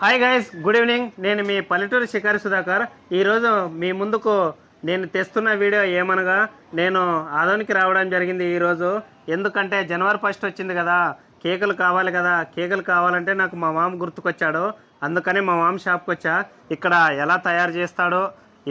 Hi guys good evening నేను మీ పల్లెటూరు శికారి సుధాకర్. ఈరోజు మీ ముందుకు నేను తెస్తున్న వీడియో ఏమనగా నేను ఆదోనికి రావడం జరిగింది ఈరోజు ఎందుకంటే జనవరి ఫస్ట్ వచ్చింది కదా కేకులు కావాలి కదా. కేకులు కావాలంటే నాకు మా మామ గుర్తుకొచ్చాడు. అందుకని మా మామ షాప్కి వచ్చా. ఇక్కడ ఎలా తయారు చేస్తాడో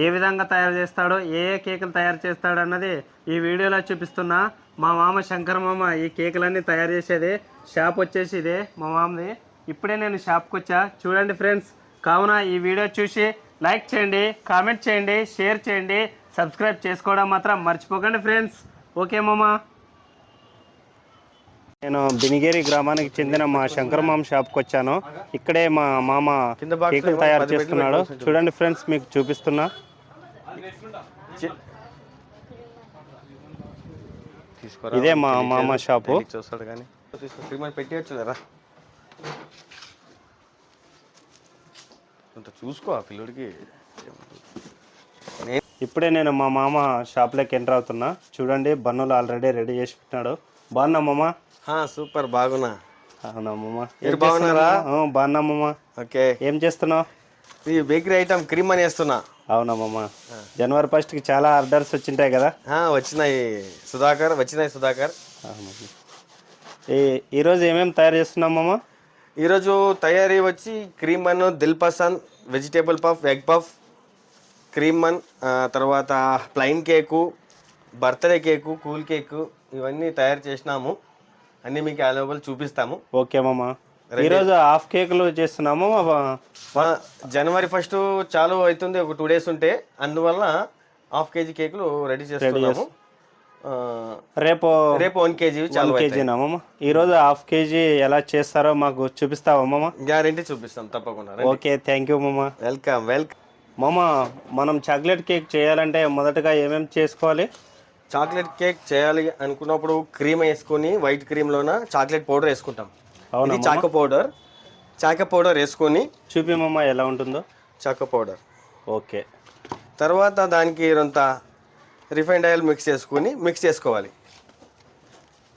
ఏ విధంగా తయారు చేస్తాడో ఏ ఏ కేకులు తయారు చేస్తాడు అన్నది ఈ వీడియోలో చూపిస్తున్నా. మా మామ శంకర్ మామ ఈ కేకులన్నీ తయారు చేసేది. షాప్ వచ్చేసి ఇదే మా మామది. ఇప్పుడే నేను షాప్కి వచ్చా. చూడండి ఫ్రెండ్స్ కావున ఈ వీడియో చూసి లైక్ చేయండి కామెంట్ చేయండి షేర్ చేయండి సబ్స్క్రైబ్ చేసుకోవడం మాత్రం మర్చిపోకండి ఫ్రెండ్స్. ఓకే మామా? నేను బినిగేరి గ్రామానికి చెందిన మా శంకర్ మామ షాప్కి వచ్చాను. ఇక్కడే మా మామ కేకులు తయారు పెట్టి చేస్తున్నాడు. చూడండి ఫ్రెండ్స్ మీకు చూపిస్తున్నా. ఇదే మా మామ షాపు. చూస్తాడు కానీ. కదా కొంత చూసుకో ఆ పిల్లడికి. ఇప్పుడే నేను మా మామ షాప్లోకి ఎంటర్ అవుతున్నా. చూడండి బన్నులు ఆల్రెడీ రెడీ చేసి పెట్టినాడు. బాగున్నా మామ? సూపర్ బాగున్నా. అవునా మామ? మీరు బాగున్నారా? బాగున్నా మామ. ఓకే. ఏం చేస్తున్నావు? ఈ బేకరీ ఐటమ్ క్రీమ్ అని వేస్తున్నా అవునా మామ? జనవరి ఫస్ట్కి చాలా ఆర్డర్స్ వచ్చింటాయి కదా? వచ్చినాయి. సుధాకర్ వచ్చినాయి సుధాకర్. ఈ ఈరోజు ఏమేమి తయారు చేస్తున్నాం మామ? ఈరోజు తయారీ వచ్చి cream and Dil Pasand vegetable puff egg puff cream ఆ, తర్వాత plain cake birthday cake cool cake ఇవన్నీ తయారు చేసినాము. అన్నీ మీకు అవైలబుల్ చూపిస్తాము. ఓకే మామ. ఈరోజు హాఫ్ కేకులు చేస్తున్నాము. జనవరి ఫస్ట్ చాలు అవుతుంది ఒక టూ డేస్ ఉంటే. అందువల్ల హాఫ్ కేజీ కేకులు రెడీ చేస్తున్నాము. రేపు రేపు వన్ కేజీ చాలు వన్ కేజీనా మామ ఈరోజు హాఫ్ కేజీ ఎలా చేస్తారో మాకు చూపిస్తావా మామ గ్యారంటీ చూపిస్తాం తప్పకుండా. ఓకే థ్యాంక్ యూ మామ వెల్కమ్ వెల్కమ్ మామ మనం చాక్లెట్ కేక్ చేయాలంటే మొదటగా ఏమేమి చేసుకోవాలి? చాక్లెట్ కేక్ చేయాలి అనుకున్నప్పుడు క్రీమ్ వేసుకొని వైట్ క్రీమ్లోన చాక్లెట్ పౌడర్ వేసుకుంటాం. అవునా చాకో పౌడర్. చాకో పౌడర్ వేసుకొని చూపి మామ ఎలా ఉంటుందో. Choco powder. ఓకే. తర్వాత దానికి కొంత రిఫైండ్ ఆయిల్ మిక్స్ చేసుకొని మిక్స్ చేసుకోవాలి.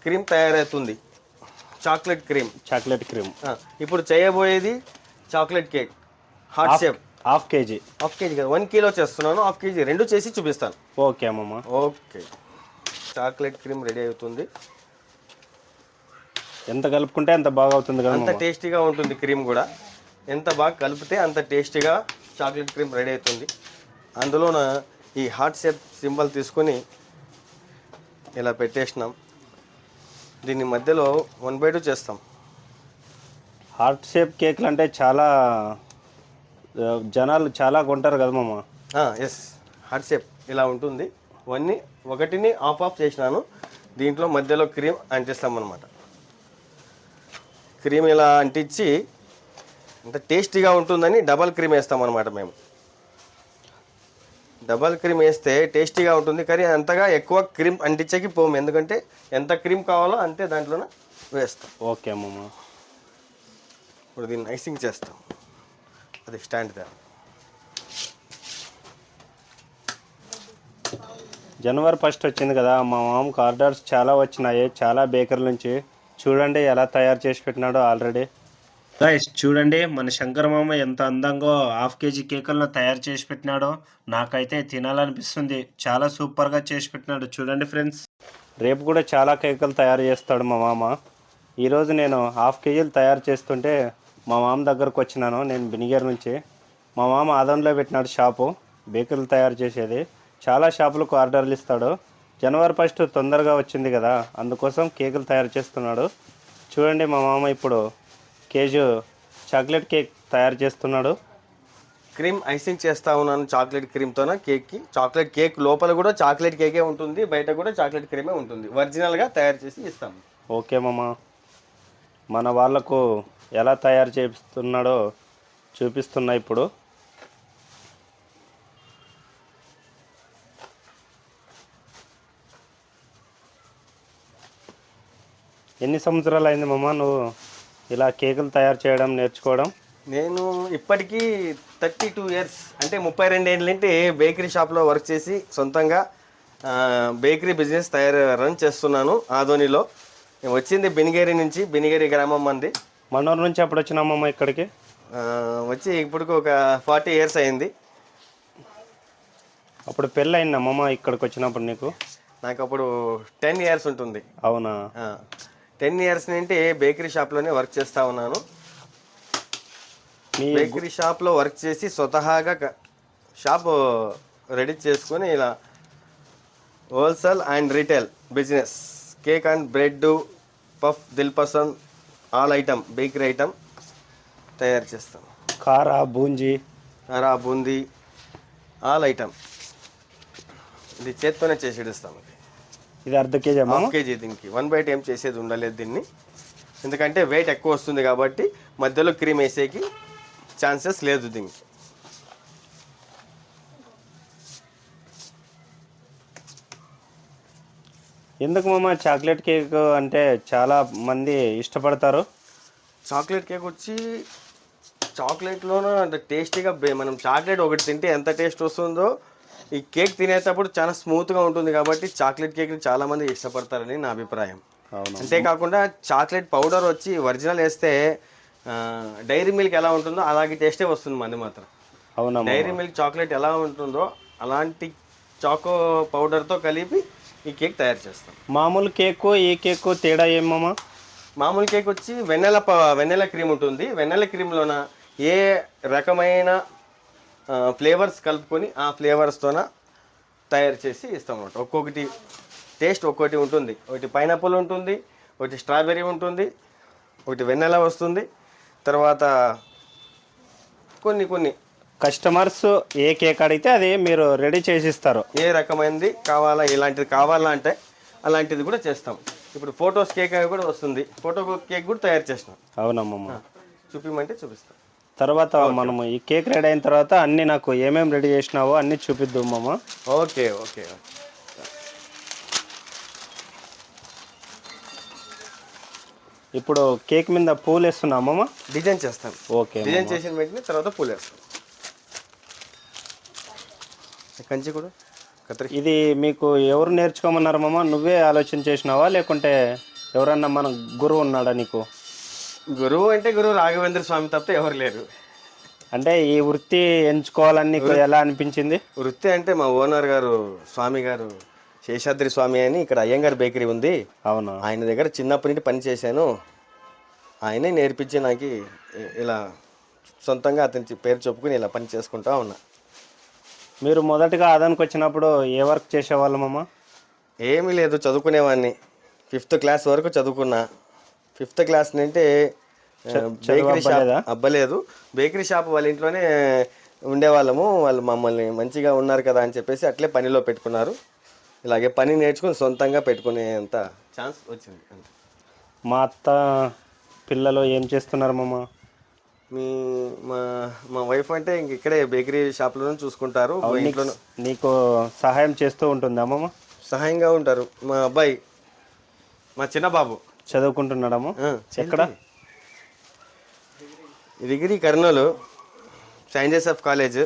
క్రీమ్ తయారవుతుంది చాక్లెట్ క్రీమ్. Chocolate cream. ఇప్పుడు చేయబోయేది chocolate cake. Heart shape. Half KG. Half KG కదా. వన్ కిలో చేస్తున్నాను హాఫ్ కేజీ. రెండు చేసి చూపిస్తాను. ఓకే మామ ఓకే. చాక్లెట్ క్రీమ్ రెడీ అవుతుంది. ఎంత కలుపుకుంటే అంత బాగా అవుతుంది కదా అంత టేస్టీగా ఉంటుంది క్రీమ్ కూడా. ఎంత బాగా కలిపితే అంత టేస్టీగా చాక్లెట్ క్రీమ్ రెడీ అవుతుంది. అందులోన ఈ హార్ట్ షేప్ సింబల్ తీసుకొని ఇలా పెట్టేసినాం. దీని మధ్యలో వన్ బై టూ చేస్తాం. హార్ట్ షేప్ కేక్లు అంటే చాలా జనాలు చాలా కొంటారు కదా మామ? ఎస్ హార్ట్ షేప్ ఇలా ఉంటుంది. ఇవన్నీ ఒకటిని ఆఫ్ ఆఫ్ చేసినాను. దీంట్లో మధ్యలో క్రీమ్ అంటిస్తాం అనమాట క్రీమ్ ఇలా అంటించి అంత టేస్టీగా ఉంటుందని డబల్ క్రీమ్ వేస్తాం అనమాట మేము. డబల్ క్రీమ్ వేస్తే టేస్టీగా ఉంటుంది కానీ అంతగా ఎక్కువ క్రీమ్ అంటించకి పోము. ఎందుకంటే ఎంత క్రీమ్ కావాలో అంతే దాంట్లోనే వేస్తాం. ఓకే మామ ఇప్పుడు దీన్ని ఐసింగ్ చేస్తాం. అది స్టాండ్ దా జనవరి ఫస్ట్ వచ్చింది కదా మా మామకు ఆర్డర్స్ చాలా వచ్చినాయి చాలా బేకరీ నుంచి. చూడండి ఎలా తయారు చేసి పెట్టినాడో ఆల్రెడీ గైస్ చూడండి మన శంకరమామ ఎంత అందంగా హాఫ్ కేజీ కేకులను తయారు చేసి పెట్టినాడో నాకైతే తినాలనిపిస్తుంది. చాలా సూపర్గా చేసి పెట్టినాడు. చూడండి ఫ్రెండ్స్ రేపు కూడా చాలా కేకులు తయారు చేస్తాడు మా మామ. ఈరోజు నేను హాఫ్ కేజీలు తయారు చేస్తుంటే మా మామ దగ్గరకు వచ్చినాను. నేను బినిగర్ నుంచి. మా మామ ఆదంలో పెట్టినాడు షాపు. బేకరీలు తయారు చేసేది. చాలా షాపులకు ఆర్డర్లు ఇస్తాడు. జనవరి ఫస్ట్ తొందరగా వచ్చింది కదా అందుకోసం కేకులు తయారు చేస్తున్నాడు. చూడండి మా మామ ఇప్పుడు కేజీ చాక్లెట్ కేక్ తయారు చేస్తున్నాడు. క్రీమ్ ఐసింగ్ చేస్తా ఉన్నాను చాక్లెట్ క్రీమ్తోన కేక్కి. చాక్లెట్ కేక్ లోపల కూడా చాక్లెట్ కేకే ఉంటుంది బయట కూడా చాక్లెట్ క్రీమే ఉంటుంది. ఒరిజినల్గా తయారు చేసి ఇస్తాం. ఓకే మామ. మన వాళ్ళకు ఎలా తయారు చేస్తున్నాడో చూపిస్తున్నా ఇప్పుడు. ఎన్ని సంవత్సరాలు అయింది మామ నువ్వు? ఇలా కేకులు తయారు చేయడం నేర్చుకోవడం? నేను ఇప్పటికీ థర్టీ టూ ఇయర్స్ అంటే ముప్పై రెండు ఏంటి బేకరీ షాప్లో వర్క్ చేసి సొంతంగా బేకరీ బిజినెస్ తయారు రన్ చేస్తున్నాను ఆదోనిలో నేను వచ్చింది బినిగేరి నుంచి బినిగేరి గ్రామం మంది మనూరు నుంచి ఎప్పుడు వచ్చినామమ్మ ఇక్కడికి? వచ్చి ఇప్పటికి ఒక ఫార్టీ ఇయర్స్ అయింది. అప్పుడు పెళ్ళయిందా మామ ఇక్కడికి వచ్చినప్పుడు నీకు? నాకు అప్పుడు టెన్ ఇయర్స్ ఉంటుంది. అవునా? టెన్ ఇయర్స్ నుండి బేకరీ షాప్లోనే వర్క్ చేస్తూ ఉన్నాను. మీ బేకరీ షాప్లో వర్క్ చేసి స్వతహాగా షాప్ రెడీ చేసుకొని ఇలా wholesale and retail business. Cake and bread puff dil pasand all item bakery item తయారు చేస్తాం కార బూంజీ అరా బూందీ ఆల్ ఐటమ్. ఇది చేత్తోనే చేసి ఇస్తాం ఇది అర్ధ కేజీ హాఫ్ కేజీ దీనికి. వన్ బైట్ ఏం చేసేది ఉండలేదు దీన్ని. ఎందుకంటే వెయిట్ ఎక్కువ వస్తుంది కాబట్టి మధ్యలో క్రీమ్ వేసేకి ఛాన్సెస్ లేదు దీనికి. ఎందుకు మామ చాక్లెట్ కేక్ అంటే చాలా మంది ఇష్టపడతారు? చాక్లెట్ కేక్ వచ్చి చాక్లెట్లోనూ అంటే టేస్టీగా బే- మనం చాక్లెట్ ఒకటి తింటే ఎంత టేస్ట్ వస్తుందో ఈ కేక్ తినేటప్పుడు చాలా స్మూత్గా ఉంటుంది కాబట్టి చాక్లెట్ కేక్ని చాలామంది ఇష్టపడతారని నా అభిప్రాయం. అంతేకాకుండా చాక్లెట్ పౌడర్ వచ్చి ఒరిజినల్ వేస్తే డైరీ మిల్క్ ఎలా ఉంటుందో అలాగే టేస్టే వస్తుంది మంది మాత్రం. అవునా? డైరీ మిల్క్ చాక్లెట్ ఎలా ఉంటుందో అలాంటి చాకో పౌడర్తో కలిపి ఈ కేక్ తయారు చేస్తాం. మామూలు కేకు ఈ కేకు తేడా ఏం మామ మామూలు కేక్ వచ్చి వెన్నెల వెన్నెల క్రీమ్ ఉంటుంది. వెన్నెల క్రీమ్లోన ఏ రకమైన ఫ్లేవర్స్ కలుపుకొని ఆ ఫ్లేవర్స్తోన తయారు చేసి ఇస్తాం అన్నమాట ఒక్కొక్కటి టేస్ట్ ఒక్కొక్కటి ఉంటుంది. ఒకటి పైనాపిల్ ఉంటుంది ఒకటి స్ట్రాబెర్రీ ఉంటుంది ఒకటి వెన్నెల వస్తుంది. తర్వాత కొన్ని కొన్ని కస్టమర్స్ ఏ కేక్ అడిగితే అది మీరు రెడీ చేసిస్తారు ఏ రకమైనది కావాలా ఇలాంటిది కావాలా అంటే అలాంటిది కూడా చేస్తాం. ఇప్పుడు ఫోటోస్ కేక్ అని కూడా వస్తుంది. ఫోటో కేక్ కూడా తయారు చేసినాం. అవునా మామ చూపిమంటే చూపిస్తాం. తర్వాత మనము ఈ కేక్ రెడీ అయిన తర్వాత అన్ని నాకు ఏమేమి రెడీ చేసినావో అన్ని చూపిద్దాం మామ. ఓకే ఓకే ఇప్పుడు కేక్ మీద పూలు వేస్తున్నా మామ? డిజైన్ చేస్తాం. ఓకే డిజైన్ చేసిన వెంటనే తర్వాత పూలు వేస్తాం. కంచి కూడా ఇది మీకు ఎవరు నేర్చుకోమన్నారు మామ? నువ్వే ఆలోచన చేసినావా? లేకుంటే ఎవరన్నా మన గురువు ఉన్నాడా నీకు? గురువు అంటే గురువు రాఘవేంద్ర స్వామి తప్ప ఎవరు లేరు. అంటే ఈ వృత్తి ఎంచుకోవాలని నీకు ఎలా అనిపించింది? వృత్తి అంటే మా ఓనర్ గారు స్వామి గారు శేషాద్రి స్వామి అని ఇక్కడ అయ్యంగార్ బేకరీ ఉంది. అవునా? ఆయన దగ్గర చిన్నప్పటి నుండి పని చేశాను. ఆయనే నేర్పించి నాకు ఇలా సొంతంగా అతని పేరు చెప్పుకుని ఇలా పని చేసుకుంటా ఉన్నా. మీరు మొదటగా ఆదానికి వచ్చినప్పుడు ఏ వర్క్ చేసేవాళ్ళు మామ? ఏమీ లేదు చదువుకునేవాడిని. ఫిఫ్త్ క్లాస్ వరకు చదువుకున్నా. ఫిఫ్త్ క్లాస్ నుండి బేకరీ షాప్? అబ్బలేదు. బేకరీ షాప్ వాళ్ళ ఇంట్లోనే ఉండేవాళ్ళము. వాళ్ళు మమ్మల్ని మంచిగా ఉన్నారు కదా అని చెప్పేసి అట్లే పనిలో పెట్టుకున్నారు. ఇలాగే పని నేర్చుకుని సొంతంగా పెట్టుకునేంత ఛాన్స్ వచ్చింది. మా అత్త పిల్లలు ఏం చేస్తున్నారు మామ? మీ మా మా వైఫ్ అంటే ఇంక ఇక్కడే బేకరీ షాప్లోనే చూసుకుంటారు. ఇంట్లో నీకు సహాయం చేస్తూ ఉంటుందా మామ? సహాయంగా ఉంటారు. మా అబ్బాయి మా చిన్న బాబు చదువుకుంటున్నాడమ్మా ఆ, ఎక్కడ? Degree Kurnool saint Joseph college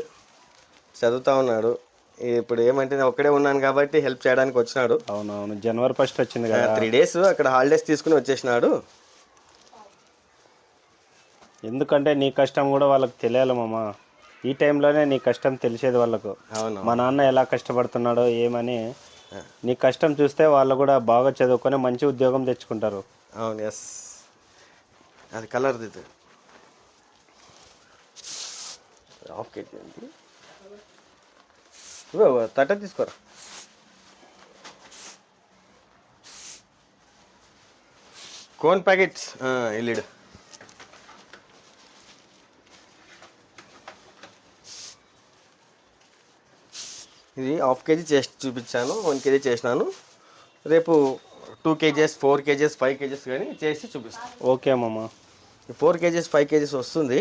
చదువుతా ఉన్నాడు. ఇప్పుడు ఏమంటే నేను ఒక్కడే ఉన్నాను కాబట్టి హెల్ప్ చేయడానికి వచ్చినాడు. అవునవును. జనవరి ఫస్ట్ వచ్చింది కదా. త్రీ డేస్ అక్కడ హాలిడేస్ తీసుకుని వచ్చేసినాడు. ఎందుకంటే నీ కష్టం కూడా వాళ్ళకి తెలియాలి మామ. ఈ టైంలోనే నీ కష్టం తెలిసేది వాళ్ళకు. అవును. మా నాన్న ఎలా కష్టపడుతున్నాడో ఏమని నీ కష్టం చూస్తే వాళ్ళు కూడా బాగా చదువుకొని మంచి ఉద్యోగం తెచ్చుకుంటారు. అవును ఎస్ అది కలర్ ఇది. హాఫ్ కేజీ అండి. తట్ట తీసుకోరా? కోన్ ప్యాకెట్స్ వెళ్ళాడు ఇది హాఫ్ కేజీ చేసి చూపించాను వన్ కేజీ చేసినాను. రేపు two KGs four KGs five KGs కానీ చేసి చూపిస్తాను ఓకే మామ ఫోర్ కేజెస్ ఫైవ్ కేజెస్ వస్తుంది.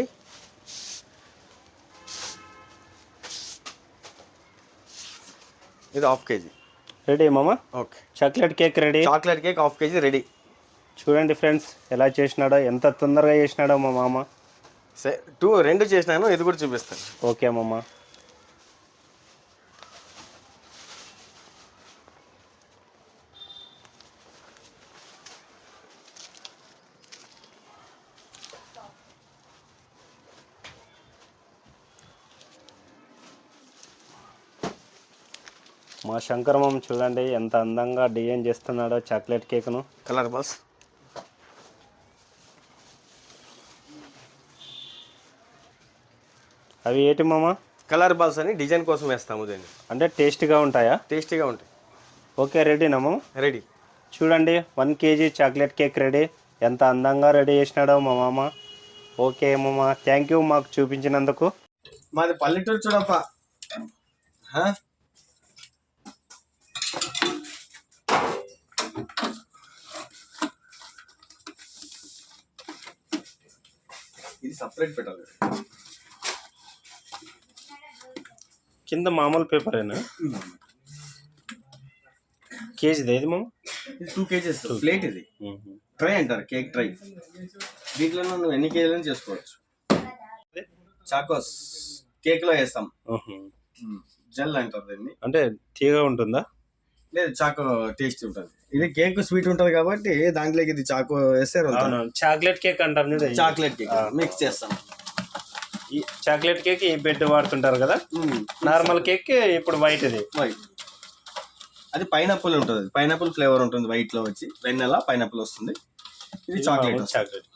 ఇది హాఫ్ కేజీ రెడీ మామ okay. Chocolate cake ready chocolate cake half KG ready చూడండి ఫ్రెండ్స్ ఎలా చేసినాడో ఎంత తొందరగా చేసినాడో మా మామ. సరే టూ రెండు చేసినాను ఇది కూడా చూపిస్తాను. ఓకే మామ శంకరమం చూడండి ఎంత అందంగా డిజైన్ చేస్తున్నాడో చాక్లెట్ కేక్ను. కలర్ బాల్స్ అవి ఏంటి మామ? కలర్ బాల్స్ అని డిజైన్ కోసం వేస్తాము దీన్ని. అంటే టేస్ట్గా ఉంటాయా? టేస్టీగా ఉంటాయి. ఓకే రెడీనా మామ? రెడీ. చూడండి one KG chocolate cake ready. ఎంత అందంగా రెడీ చేసినాడో మా మామ. ఓకే మామ థ్యాంక్ యూ మాకు చూపించినందుకు. మాది పల్లెటూరు చూడప్ప. సపరేట్ పెట్టాలి. కింద మామూలు పేపరేనా కేజీది ఏది మామ? ఇది టూ కేజెస్ ప్లేట్ ఇది. ట్రై అంటారు కేక్ ట్రై దీంట్లో నువ్వు ఎన్ని కేజీలను చేసుకోవచ్చు. చాకోస్ కేక్లో వేస్తాం. జెల్ అంటారు దీన్ని. అంటే తీగా ఉంటుందా? లేదు చాకో టేస్ట్ ఉంటుంది. ఇది కేక్ స్వీట్ ఉంటుంది కాబట్టి దాంట్లోకి ఇది చాకో వేస్తారు చాక్లెట్ కేక్ అంటారు. Chocolate cake. మిక్స్ చేస్తాం. ఈ చాక్లెట్ కేక్ ఈ బెడ్ వాడుతుంటారు కదా? నార్మల్ కేక్ ఇప్పుడు వైట్ ఇది. వైట్. అది పైనాపిల్ ఉంటుంది. పైనాపిల్ ఫ్లేవర్ ఉంటుంది వైట్లో వచ్చి. వెన్నెల పైనాపిల్ వస్తుంది. ఇది చాక్లెట్ చాక్లెట్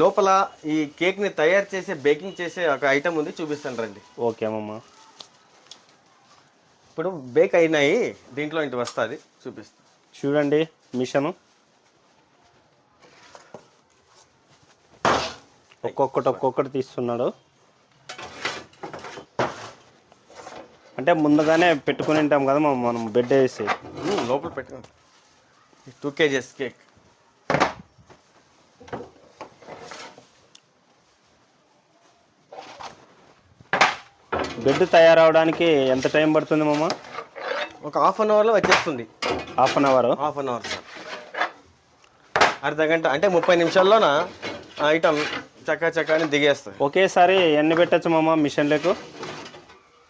లోపల ఈ కేక్ని తయారు చేసే బేకింగ్ చేసే ఒక ఐటమ్ ఉంది. చూపిస్తాను రండి. ఓకే మామ ఇప్పుడు బేక్ అయినాయి. దీంట్లో ఇంటి వస్తుంది. చూపిస్తాను చూడండి మిషను. ఒక్కొక్కటి ఒక్కొక్కటి తీస్తున్నాడు. అంటే ముందుగానే పెట్టుకుని ఉంటాం కదా మనం బెడ్ వేసి. లోపల పెట్టుకోండి టూ కేజెస్ కేక్ బెడ్ తయారవడానికి ఎంత టైం పడుతుంది మామ? ఒక హాఫ్ అన్ అవర్లో వచ్చేస్తుంది. Half an hour? Half an hour sir. అర్ధ గంట అంటే ముప్పై నిమిషాల్లోన ఐటమ్ చక్కా చక్కా అని దిగేస్తుంది ఒకేసారి ఎన్ని పెట్టచ్చు మామ మిషన్లకు?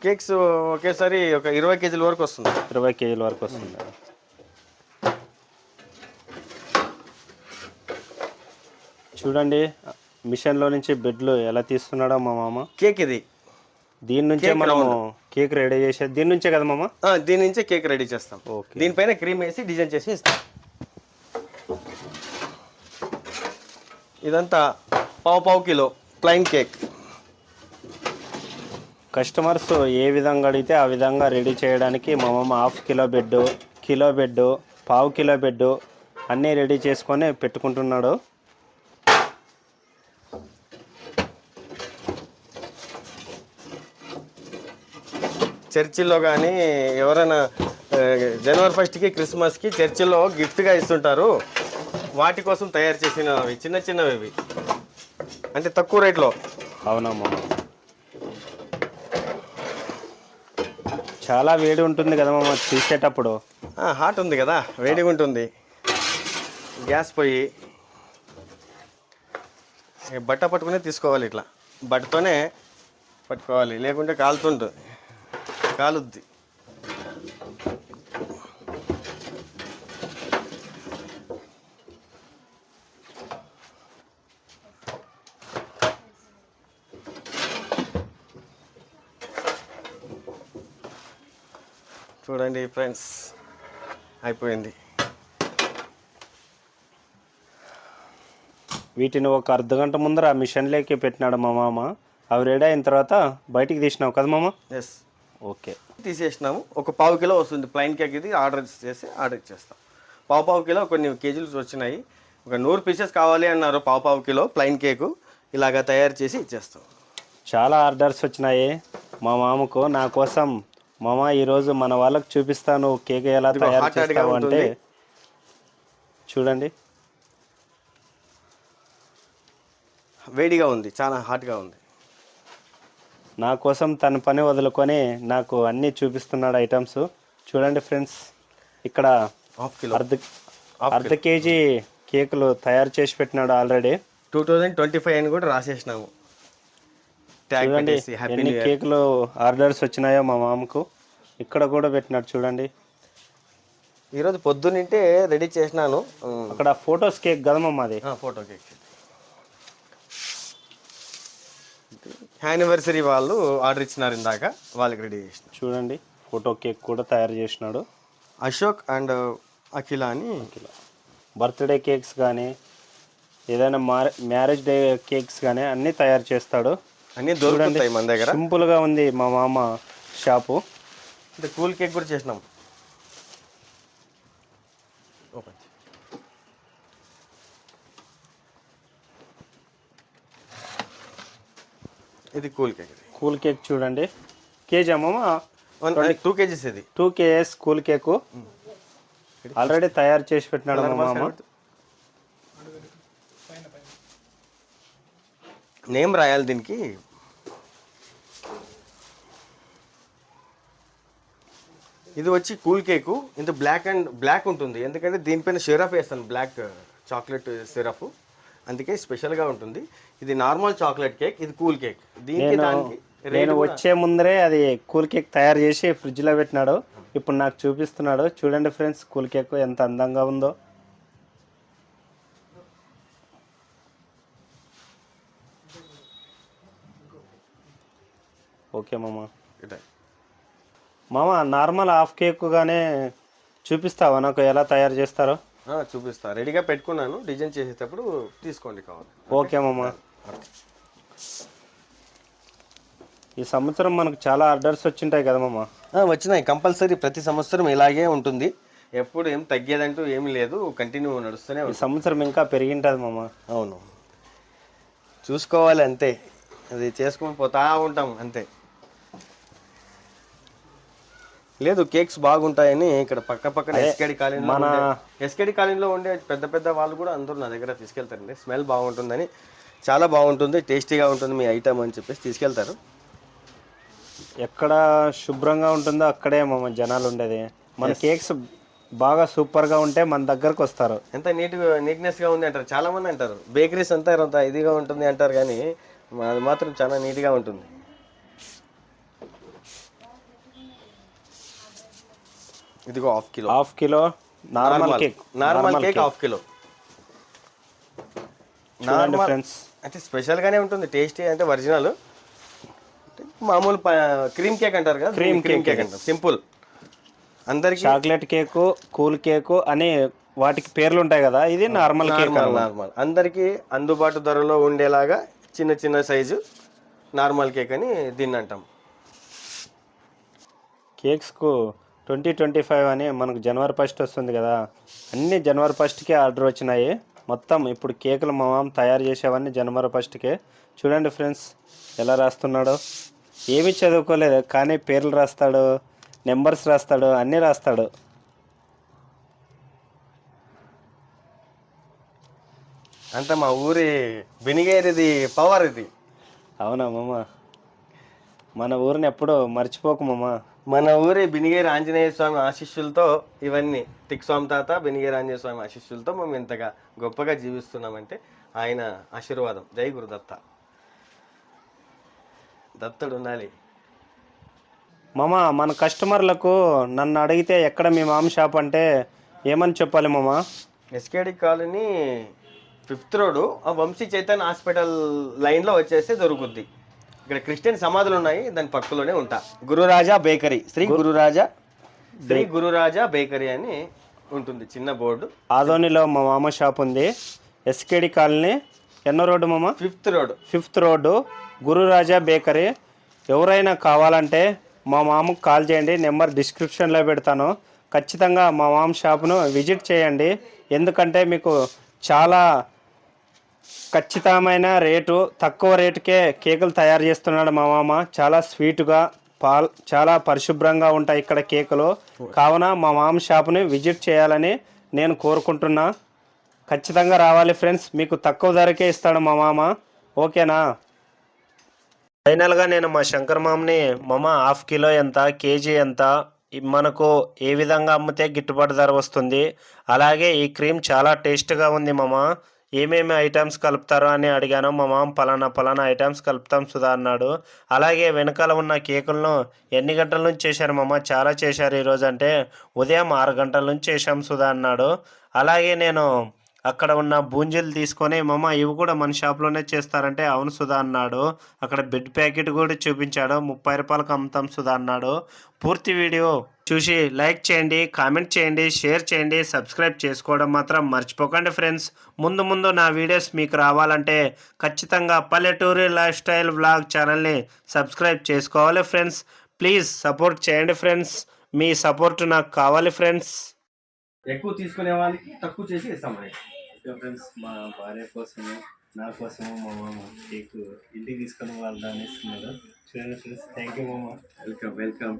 కేక్స్ ఒకేసారి ఒక ఇరవై కేజీల వరకు వస్తుంది. ఇరవై కేజీల వరకు వస్తుంది. చూడండి మిషన్లో నుంచి బెడ్లు ఎలా తీస్తున్నాడో మా మామ. కేక్ ఇది. దీని నుంచే మనము. కేక్ రెడీ చేసేది దీని నుంచే కదా మామ? దీని నుంచే కేక్ రెడీ చేస్తాం. ఓకే. దీనిపైన క్రీమ్ వేసి డిజైన్ చేసి ఇస్తాం. ఇదంతా పావు పావు కిలో ప్లైన్ కేక్. కస్టమర్స్ ఏ విధంగా అడిగితే ఆ విధంగా రెడీ చేయడానికి మా మామ half kilo bed kilo bed పావు కిలో బెడ్ అన్నీ రెడీ చేసుకొని పెట్టుకుంటున్నాడు. చర్చిల్లో కానీ ఎవరైనా జనవరి ఫస్ట్కి క్రిస్మస్కి చర్చిల్లో గిఫ్ట్గా ఇస్తుంటారు. వాటి కోసం తయారు చేసినవి చిన్న చిన్నవి ఇవి. అంటే తక్కువ రేట్లో. అవునా మామ చాలా వేడి ఉంటుంది కదా మామ తీసేటప్పుడు హాట్ ఉంది కదా వేడిగా ఉంటుంది. గ్యాస్ పొయ్యి బట్ట పట్టుకునే తీసుకోవాలి ఇట్లా. బట్టతోనే పట్టుకోవాలి లేకుంటే కాలుతుంటుంది. కాలుద్ది. చూడండి ఫ్రెండ్స్ అయిపోయింది. వీటిని ఒక అర్ధ గంట ముందర ఆ మిషన్లోకి పెట్టినాడు మా మామ. అవి రెడీ అయిన తర్వాత బయటికి తీసినావు కదా మామ? Yes okay. తీసేసినాము. ఒక పావు కిలో వస్తుంది ప్లైన్ కేక్ ఇది ఆర్డర్ చేసి ఆర్డర్ ఇచ్చేస్తాం పావు పావు కిలో కొన్ని కేజీలు వచ్చినాయి. ఒక నూరు పీసెస్ కావాలి అన్నారు పావు పావు కిలో ప్లైన్ కేకు. ఇలాగా తయారు చేసి ఇచ్చేస్తాం. చాలా ఆర్డర్స్ వచ్చినాయి. మా మామకు నా కోసం మామ ఈరోజు మన వాళ్ళకి చూపిస్తాను కేక్ ఎలా తయారు చేస్తావు అంటే. చూడండి. వేడిగా ఉంది చాలా హాట్గా ఉంది. నా కోసం తన పని వదులుకొని నాకు అన్నీ చూపిస్తున్నాడు ఐటమ్స్. చూడండి ఫ్రెండ్స్ ఇక్కడ హాఫ్ కిలో. అర్ధ అర్ధ కేజీ కేకులు తయారు చేసి పెట్టినాడు already. Two thousand twenty five అని కూడా రాసేసినాము. చూడండి ఎన్ని కేకులు ఆర్డర్స్ వచ్చినాయో మా మామకు. ఇక్కడ కూడా పెట్టినాడు చూడండి. ఈరోజు పొద్దున్నింటే రెడీ చేసినాను. అక్కడ ఫొటోస్ కేక్ కదా మామ అది ఫోటో కేక్. యానివర్సరీ వాళ్ళు ఆర్డర్ ఇచ్చినారు ఇందాక వాళ్ళకి రెడీ చేసిన. చూడండి ఫోటో కేక్ కూడా తయారు చేసినాడు. అశోక్ అండ్ అఖిల అని. బర్త్డే కేక్స్ కానీ ఏదైనా మ్యారేజ్ డే కేక్స్ కానీ అన్నీ తయారు చేస్తాడు. అన్నీ దొరుకుతాయి మన దగ్గర. సింపుల్గా ఉంది మా మామ షాపు. అంటే కూల్ కేక్ కూడా చేసినాం. ఇది కూల్ కేక్ కూల్ కేక్ చూడండి. కేజీ మామ వన్ టూ కేజీస్ ఇది. Two KGs cool cake. Already తయారు చేసి పెట్టినాడు మా మామ నేమ్ రాయాలి దీనికి. ఇది వచ్చి కూల్ కేకు. ఇంత బ్లాక్ అండ్ బ్లాక్ ఉంటుంది. ఎందుకంటే దీనిపైన సిరప్ వేస్తాను బ్లాక్ చాక్లెట్ సిరప్ అందుకే స్పెషల్గా ఉంటుంది. ఇది నార్మల్ చాక్లెట్ కేక్ ఇది కూల్ కేక్. దీనికి దానికి నేను వచ్చే ముందరే అది కూల్ కేక్ తయారు చేసి ఫ్రిడ్జ్లో పెట్టినాడు. ఇప్పుడు నాకు చూపిస్తున్నాడు. చూడండి ఫ్రెండ్స్ కూల్ కేక్ ఎంత అందంగా ఉందో. ఓకే మామ. మామ నార్మల్ హాఫ్ కేక్ గానే చూపిస్తావా? నాకు ఎలా తయారు చేస్తారో? చూపిస్తా. రెడీగా పెట్టుకున్నాను. డిజైన్ చేసేటప్పుడు తీసుకోండి కావాలి. ఓకే మామ. ఈ సంవత్సరం మనకు చాలా ఆర్డర్స్ వచ్చింటాయి కదా మామ. వచ్చినాయి. కంపల్సరీ ప్రతి సంవత్సరం ఇలాగే ఉంటుంది. ఎప్పుడు ఏం తగ్గేదంటూ ఏమీ లేదు. కంటిన్యూ నడుస్తూనే ఈ సంవత్సరం ఇంకా పెరిగింటుంది మామ. అవును. చూసుకోవాలి అంతే. అది చేసుకొని పోతా ఉంటాం అంతే. లేదు కేక్స్ బాగుంటాయని ఇక్కడ పక్క పక్కన ఎస్కేడి కాలనీ మన ఎస్కేడి కాలనీలో ఉండే పెద్ద పెద్ద వాళ్ళు కూడా అందరూ నా దగ్గర తీసుకెళ్తారండి. స్మెల్ బాగుంటుందని చాలా బాగుంటుంది టేస్టీగా ఉంటుంది మీ ఐటమ్ అని చెప్పేసి తీసుకెళ్తారు. ఎక్కడ శుభ్రంగా ఉంటుందో అక్కడే మామ జనాలు ఉండేది. మన కేక్స్ బాగా సూపర్గా ఉంటే మన దగ్గరకు వస్తారు. ఎంత నీట్ నీట్నెస్గా ఉంది అంటారు చాలా మంది అంటారు. బేకరీస్ అంతా అంత ఇదిగా ఉంటుంది అంటారు కానీ అది మాత్రం చాలా నీట్గా ఉంటుంది. ఇదిగో half kilo. Half kilo normal cake. Normal cake half kilo. Normal. Friends అంటే స్పెషల్గానే ఉంటుంది టేస్టీ అంటే ఒరిజినల్ మామూలు క్రీమ్ కేక్ అంటారు కదా క్రీమ్ క్రీమ్ కేక్ అంటారు. సింపుల్ అందరికి చాక్లెట్ కేకు కూల్ కేకు అని వాటికి పేర్లు ఉంటాయి కదా ఇది నార్మల్ కేక్ నార్మల్ అందరికీ అందుబాటు ధరలో ఉండేలాగా చిన్న చిన్న సైజు నార్మల్ కేక్ అని దీన్ని అంటాం. కేక్స్కు ట్వంటీ ట్వంటీ ఫైవ్ అని మనకు జనవరి ఫస్ట్ వస్తుంది కదా. అన్ని జనవరి ఫస్ట్కే ఆర్డర్ వచ్చినాయి. మొత్తం ఇప్పుడు కేకులు మా మామ తయారు చేసేవన్నీ జనవరి ఫస్ట్కే చూడండి ఫ్రెండ్స్ ఎలా రాస్తున్నాడో. ఏమీ చదువుకోలేదు కానీ పేర్లు రాస్తాడు నెంబర్స్ రాస్తాడు అన్నీ రాస్తాడు. అంత మా ఊరి బినిగేరిది పవర్ ఇది అవునా మామ? మన ఊరిని ఎప్పుడు మర్చిపోకు మామ. మన ఊరి బినిగేరి ఆంజనేయ స్వామి ఆశిష్యులతో ఇవన్నీ టిక్ స్వామి తాత బినిగేరి ఆంజనేయ స్వామి ఆశిష్యులతో మేము ఇంతగా గొప్పగా జీవిస్తున్నామంటే ఆయన ఆశీర్వాదం. జై గురుదత్త. దత్తుడు ఉండాలి. మామ మన కస్టమర్లకు నన్ను అడిగితే ఎక్కడ మీ మామ షాప్ అంటే ఏమని చెప్పాలి మామ? ఎస్కేడి కాలనీ ఫిఫ్త్ రోడ్ ఆ వంశీ చైతన్య హాస్పిటల్ లైన్లో వచ్చేస్తే దొరుకుద్ది. ఇక్కడ క్రిస్టియన్ సమాధులు ఉన్నాయి దాని పక్కలోనే ఉంటా. గురురాజా బేకరీ. శ్రీ గురురాజా శ్రీ గురురాజా బేకరీ అని ఉంటుంది చిన్న బోర్డు. ఆదోనిలో మా మామ షాప్ ఉంది. ఎస్కేడి కాలనీ ఎన్నో రోడ్డు మామ? Fifth road fifth road. Gururaja bakery. ఎవరైనా కావాలంటే మా మామకు కాల్ చేయండి నెంబర్ డిస్క్రిప్షన్లో పెడతాను. ఖచ్చితంగా మా మామ షాప్ను విజిట్ చేయండి. ఎందుకంటే మీకు చాలా ఖచ్చితమైన రేటు తక్కువ రేటుకే కేకులు తయారు చేస్తున్నాడు మా మామ. చాలా స్వీట్గా పాల్ చాలా పరిశుభ్రంగా ఉంటాయి ఇక్కడ కేకులు. కావున మా మామ షాప్ని విజిట్ చేయాలని నేను కోరుకుంటున్నా. ఖచ్చితంగా రావాలి ఫ్రెండ్స్. మీకు తక్కువ ధరకే ఇస్తాడు మా మామ. ఓకేనా? ఫైనల్గా నేను మా శంకర్ మామని మామ హాఫ్ కిలో ఎంత కేజీ ఎంత మనకు ఏ విధంగా అమ్మితే గిట్టుబాటు ధర వస్తుంది? అలాగే ఈ క్రీమ్ చాలా టేస్ట్గా ఉంది మామ. ఏమేమి ఐటమ్స్ కలుపుతారో అని అడిగాను. మా మామ పలానా పలానా ఐటమ్స్ కలుపుతాం సుధా అన్నాడు. అలాగే వెనకాల ఉన్న కేకులను ఎన్ని గంటల నుంచి చేశారు మామ? చాలా చేశారు ఈరోజు అంటే ఉదయం ఆరు గంటల నుంచి చేశాం సుధా అన్నాడు. అలాగే నేను అక్కడ ఉన్న బూంజీలు తీసుకొని మామ ఇవి కూడా మన షాప్లోనే చేస్తారంటే అవును సుధా అన్నాడు. అక్కడ బెడ్ ప్యాకెట్ కూడా చూపించాడు. ముప్పై రూపాయలకు అమ్ముతాం సుధా అన్నాడు. పూర్తి వీడియో చూసి లైక్ చేయండి కామెంట్ చేయండి షేర్ చేయండి సబ్స్క్రైబ్ చేసుకోవడం మాత్రం మర్చిపోకండి ఫ్రెండ్స్. ముందు ముందు నా వీడియోస్ మీకు రావాలంటే ఖచ్చితంగా పల్లెటూరి లైఫ్ స్టైల్ వ్లాగ్ ఛానల్ని సబ్స్క్రైబ్ చేసుకోవాలి ఫ్రెండ్స్. ప్లీజ్ సపోర్ట్ చేయండి ఫ్రెండ్స్. మీ సపోర్ట్ నాకు కావాలి ఫ్రెండ్స్. ఎక్కువ తీసుకునే వాళ్ళకి తక్కువ చేసి ఇంకా ఫ్రెండ్స్ మా భార్య కోసము నా కోసము మా మామ కేక్ ఇంటికి తీసుకొని వెళ్దాం ఇస్తున్నారు. చూడండి ఫ్రెండ్స్ థ్యాంక్ యూ మామ. Welcome welcome.